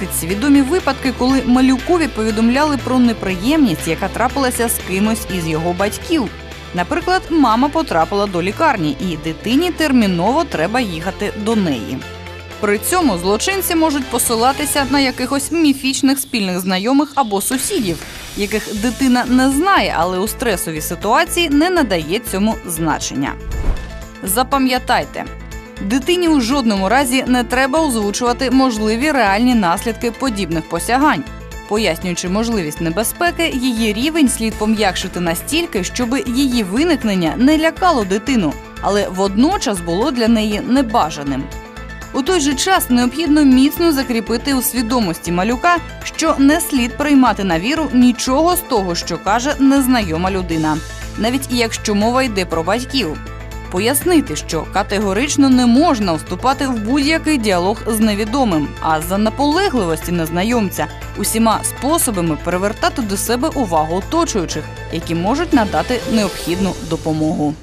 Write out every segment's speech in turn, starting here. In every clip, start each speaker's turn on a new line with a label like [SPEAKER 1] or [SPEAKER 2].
[SPEAKER 1] підсвідомі випадки, коли малюкові повідомляли про неприємність, яка трапилася з кимось із його батьків. Наприклад, мама потрапила до лікарні, і дитині терміново треба їхати до неї. При цьому злочинці можуть посилатися на якихось міфічних спільних знайомих або сусідів, яких дитина не знає, але у стресовій ситуації не надає цьому значення. Запам'ятайте, дитині у жодному разі не треба озвучувати можливі реальні наслідки подібних посягань. Пояснюючи можливість небезпеки, її рівень слід пом'якшити настільки, щоб її виникнення не лякало дитину, але водночас було для неї небажаним. У той же час необхідно міцно закріпити у свідомості малюка, що не слід приймати на віру нічого з того, що каже незнайома людина, навіть якщо мова йде про батьків. Пояснити, що категорично не можна вступати в будь-який діалог з невідомим, а за наполегливості незнайомця усіма способами перевертати до себе увагу оточуючих, які можуть надати необхідну допомогу.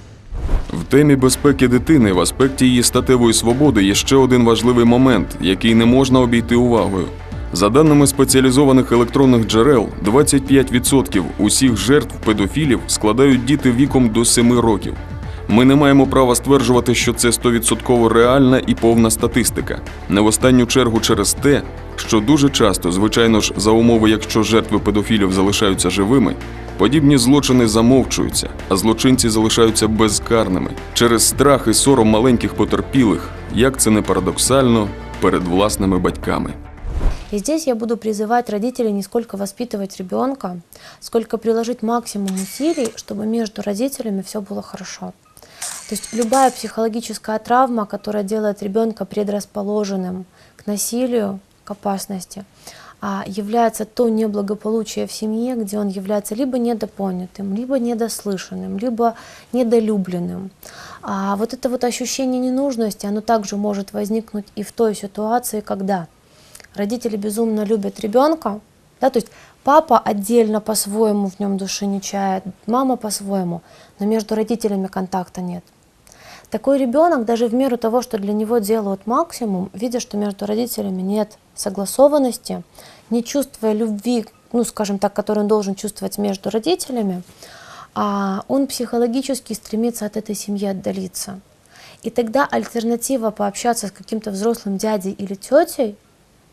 [SPEAKER 2] В темі безпеки дитини в аспекті її статевої свободи є ще один важливий момент, який не можна обійти увагою. За даними спеціалізованих електронних джерел, 25% усіх жертв педофілів складають діти віком до 7 років. Ми не маємо права стверджувати, що це 100% реальна і повна статистика. Не в останню чергу через те, що дуже часто, звичайно ж, за умови, якщо жертви педофілів залишаються живими, подібні злочини замовчуються, а злочинці залишаються безкарними через страх і сором маленьких потерпілих, як це не парадоксально, перед власними батьками.
[SPEAKER 3] И здесь я буду призывать родителей не сколько воспитывать ребенка, сколько приложить максимум усилий, чтобы между родителями все было хорошо. То есть любая психологическая травма, которая делает ребенка предрасположенным к насилию, к опасности, а, является то неблагополучие в семье, где он является либо недопонятым, либо недослышанным, либо недолюбленным. А вот это вот ощущение ненужности, оно также может возникнуть и в той ситуации, когда родители безумно любят ребенка, да, то есть папа отдельно по-своему в нем души не чает, мама по-своему, но между родителями контакта нет. Такой ребенок, даже в меру того, что для него делают максимум, видя, что между родителями нет согласованности, не чувствуя любви, ну, скажем так, которую он должен чувствовать между родителями, а он психологически стремится от этой семьи отдалиться. И тогда альтернатива пообщаться с каким-то взрослым дядей или тетей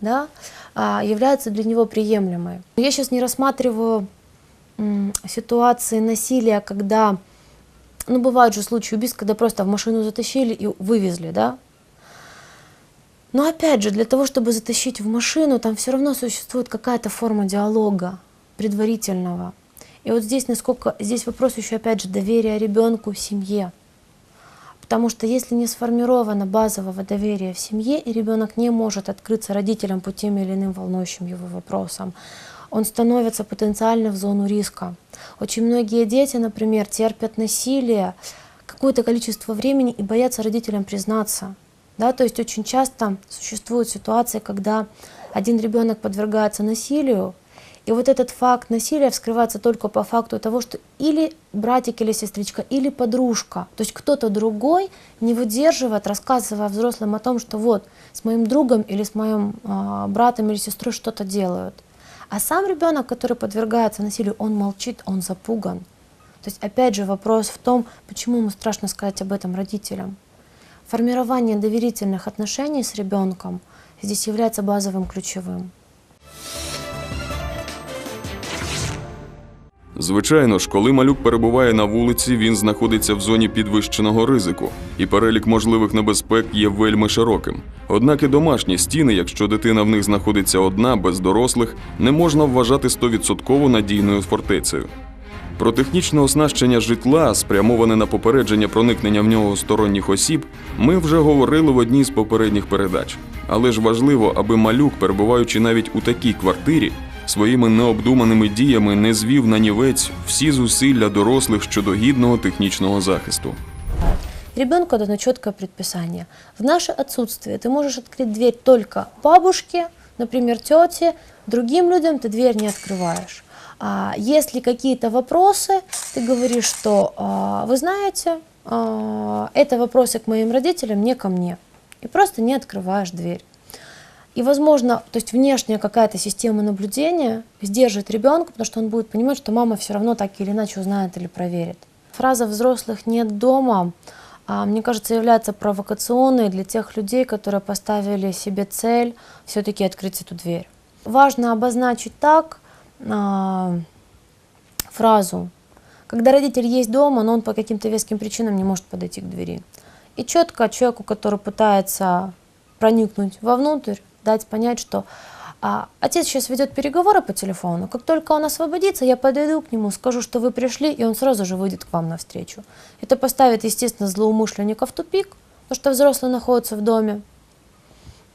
[SPEAKER 3] да, а, является для него приемлемой. Я сейчас не рассматриваю ситуации насилия, когда, ну, бывают же случаи убийств, когда просто в машину затащили и вывезли, да. Но опять же, для того, чтобы затащить в машину, там все равно существует какая-то форма диалога предварительного. И вот здесь, насколько, здесь вопрос еще, опять же, доверия ребенку, семье. Потому что если не сформировано базового доверия в семье, и ребенок не может открыться родителям по тем или иным волнующим его вопросам, он становится потенциально в зону риска. Очень многие дети, например, терпят насилие какое-то количество времени и боятся родителям признаться. Да? То есть очень часто существуют ситуации, когда один ребенок подвергается насилию, и вот этот факт насилия вскрывается только по факту того, что или братик или сестричка, или подружка, то есть кто-то другой не выдерживает, рассказывая взрослым о том, что вот с моим другом или с моим э, братом или сестрой что-то делают. А сам ребенок, который подвергается насилию, он молчит, он запуган. То есть опять же вопрос в том, почему ему страшно сказать об этом родителям. Формирование доверительных отношений с ребенком здесь является базовым ключевым.
[SPEAKER 2] Звичайно ж, коли малюк перебуває на вулиці, він знаходиться в зоні підвищеного ризику, і перелік можливих небезпек є вельми широким. Однак і домашні стіни, якщо дитина в них знаходиться одна без дорослих, не можна вважати стовідсотково надійною фортецею. Про технічне оснащення житла, спрямоване на попередження проникнення в нього сторонніх осіб, ми вже говорили в одній з попередніх передач. Але ж важливо, аби малюк, перебуваючи навіть у такій квартирі, своїми необдуманими діями не звів на нівець всі зусилля дорослих щодо гідного технічного захисту.
[SPEAKER 3] Ребенку дано четкое предписание. В наше отсутствие ты можешь открыть дверь только бабушке, например, тете, другим людям ты дверь не открываешь. А если какие-то вопросы, ты говоришь, что а, вы знаете, а, это вопросы к моим родителям, не ко мне. И просто не открываешь дверь. И, возможно, то есть внешняя какая-то система наблюдения сдержит ребенка, потому что он будет понимать, что мама все равно так или иначе узнает или проверит. Фраза «взрослых нет дома», а, мне кажется, является провокационной для тех людей, которые поставили себе цель все-таки открыть эту дверь. Важно обозначить так а, фразу, когда родитель есть дома, но он по каким-то веским причинам не может подойти к двери. И четко человеку, который пытается проникнуть вовнутрь, дать понять, что а, отец сейчас ведет переговоры по телефону. Как только он освободится, я подойду к нему, скажу, что вы пришли, и он сразу же выйдет к вам навстречу. Это поставит, естественно, злоумышленника в тупик, потому что взрослый находится в доме.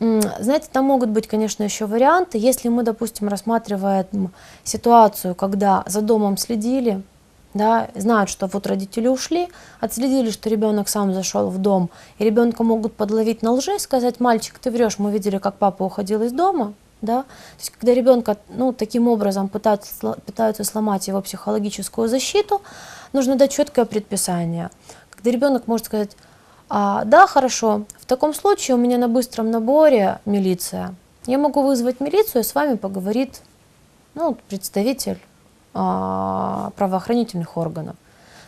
[SPEAKER 3] М, Знаете, там могут быть, конечно, еще варианты. Если мы, допустим, рассматриваем ситуацию, когда за домом следили, да, знают, что вот родители ушли, отследили, что ребенок сам зашел в дом, и ребенка могут подловить на лжи, сказать, мальчик, ты врешь, мы видели, как папа уходил из дома, да, то есть когда ребенка, ну, таким образом пытаются, пытаются сломать его психологическую защиту, нужно дать четкое предписание. Когда ребенок может сказать, «А, да, хорошо, в таком случае у меня на быстром наборе милиция, я могу вызвать милицию, и с вами поговорит ну, представитель правоохранительных органов.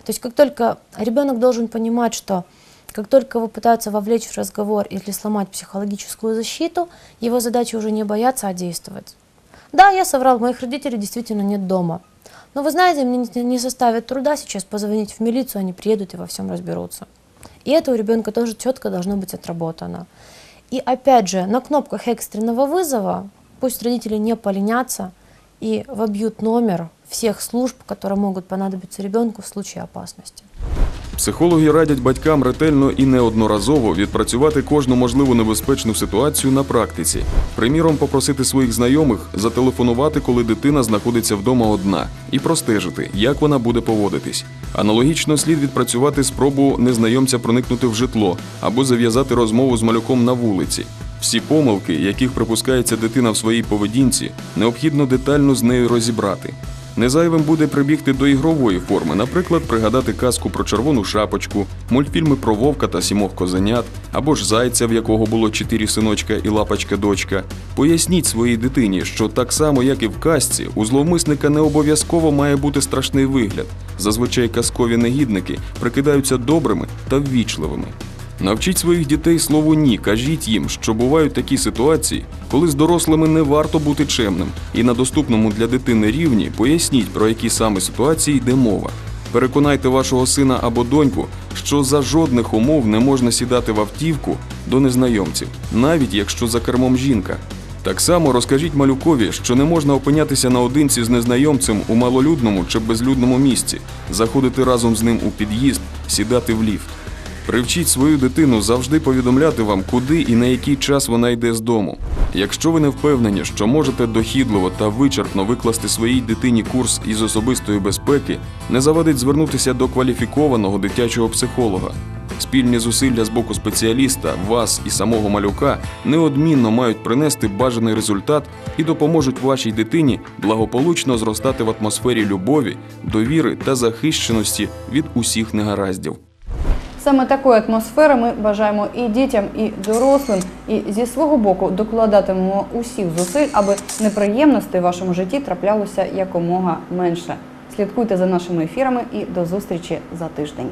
[SPEAKER 3] То есть как только ребенок должен понимать, что как только его пытаются вовлечь в разговор или сломать психологическую защиту, его задача уже не бояться, а действовать. Да, я соврал, моих родителей действительно нет дома. Но вы знаете, мне не- не составит труда сейчас позвонить в милицию, они приедут и во всем разберутся. И это у ребенка тоже четко должно быть отработано. И опять же, на кнопках экстренного вызова пусть родители не поленятся и вобьют номер всех служб, которые могут понадобиться ребенку в случае опасности.
[SPEAKER 2] Психологи радять батькам ретельно і неодноразово відпрацювати кожну можливу небезпечну ситуацію на практиці. Приміром, попросити своїх знайомих зателефонувати, коли дитина знаходиться вдома одна, і простежити, як вона буде поводитись. Аналогічно слід відпрацювати спробу незнайомця проникнути в житло або зав'язати розмову з малюком на вулиці. Всі помилки, яких припускається дитина в своїй поведінці, необхідно детально з нею розібрати. Незайвим буде прибігти до ігрової форми, наприклад, пригадати казку про червону шапочку, мультфільми про вовка та сімох козенят, або ж зайця, в якого було чотири синочка і лапочка дочка. Поясніть своїй дитині, що так само, як і в казці, у зловмисника не обов'язково має бути страшний вигляд. Зазвичай казкові негідники прикидаються добрими та ввічливими. Навчіть своїх дітей слову ні, кажіть їм, що бувають такі ситуації, коли з дорослими не варто бути чемним, і на доступному для дитини рівні поясніть, про які саме ситуації йде мова. Переконайте вашого сина або доньку, що за жодних умов не можна сідати в автівку до незнайомців, навіть якщо за кермом жінка. Так само розкажіть малюкові, що не можна опинятися наодинці з незнайомцем у малолюдному чи безлюдному місці, заходити разом з ним у під'їзд, сідати в ліфт. Привчіть свою дитину завжди повідомляти вам, куди і на який час вона йде з дому. Якщо ви не впевнені, що можете дохідливо та вичерпно викласти своїй дитині курс із особистої безпеки, не завадить звернутися до кваліфікованого дитячого психолога. Спільні зусилля з боку спеціаліста, вас і самого малюка неодмінно мають принести бажаний результат і допоможуть вашій дитині благополучно зростати в атмосфері любові, довіри та захищеності від усіх негараздів.
[SPEAKER 4] Саме такої атмосфери ми бажаємо і дітям, і дорослим, і зі свого боку докладатимемо усіх зусиль, аби неприємностей в вашому житті траплялося якомога менше. Слідкуйте за нашими ефірами і до зустрічі за тиждень.